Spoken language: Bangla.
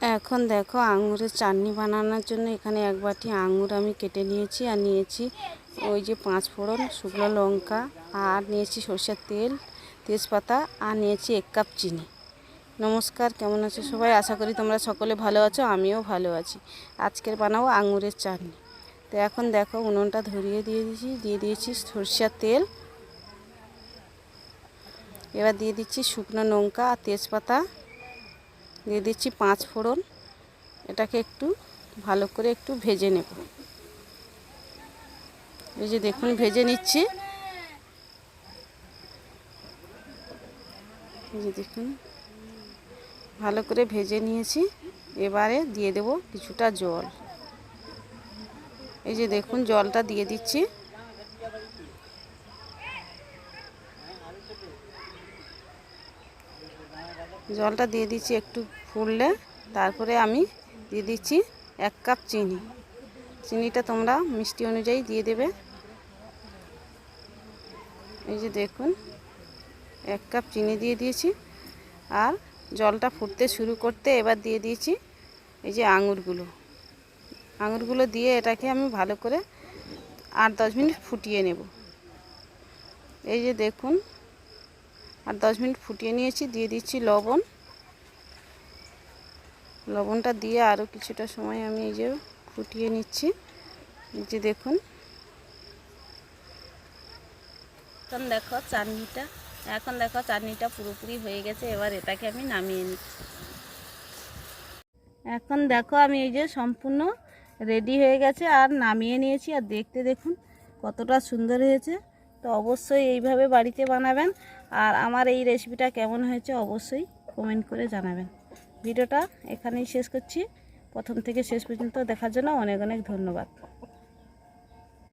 এখন দেখো আঙুরের চাটনি বানানোর জন্য এখানে এক বাটি আঙুর আমি কেটে নিয়েছি আর নিয়েছি ওই যে পাঁচ ফোড়ন শুকনো লঙ্কা আর নিয়েছি সরষের তেল, তেজপাতা আর নিয়েছি এক কাপ চিনি। নমস্কার, কেমন আছো সবাই? আশা করি তোমরা সকলে ভালো আছো, আমিও ভালো আছি। আজকের বানাবো আঙুরের চাটনি। তো এখন দেখো উনুনটা ধরিয়ে দিয়ে দিয়েছি দিয়ে দিয়েছি সরষের তেল। এবার দিয়ে দিচ্ছি শুকনো লঙ্কা আর তেজপাতা। দিয়ে দিচ্ছি পাঁচ ফোড়ন। এটাকে একটু ভালো করে একটু ভেজে নেব। এই যে দেখুন, ভেজে নিচ্ছি। দেখুন, ভালো করে ভেজে নিয়েছি। এবারে দিয়ে দেব কিছুটা জল। এই যে দেখুন, জলটা দিয়ে দিচ্ছি। জলটা দিয়ে দিচ্ছি একটু ফুললে। তারপরে আমি দিয়ে দিচ্ছি এক কাপ চিনি। চিনিটা তোমরা মিষ্টি অনুযায়ী দিয়ে দেবে। এই যে দেখুন, এক কাপ চিনি দিয়ে দিয়েছি। আর জলটা ফুটতে শুরু করতে এবার দিয়ে দিয়েছি এই যে আঙুরগুলো। আঙুরগুলো দিয়ে এটাকে আমি ভালো করে আট দশ মিনিট ফুটিয়ে নেব। এই যে দেখুন আর দশ মিনিট ফুটিয়ে নিয়েছি, দিয়ে দিচ্ছি লবণ। লবণটা দিয়ে আরও কিছুটা সময় আমি এই যে ফুটিয়ে নিচ্ছি। যে দেখুন। এখন দেখো চাটনিটা, এখন দেখো চাটনিটা পুরোপুরি হয়ে গেছে, এবার এটাকে আমি নামিয়ে নিচ্ছি। এখন দেখো আমি এই যে সম্পূর্ণ রেডি হয়ে গেছে, আর নামিয়ে নিয়েছি, আর দেখতে দেখুন কতটা সুন্দর হয়েছে। তো অবশ্যই এইভাবে বাড়িতে বানাবেন। আর আমার এই রেসিপিটা কেমন হয়েছে অবশ্যই কমেন্ট করে জানাবেন। ভিডিওটা এখানেই শেষ করছি। প্রথম থেকে শেষ পর্যন্ত দেখার জন্য অনেক অনেক ধন্যবাদ।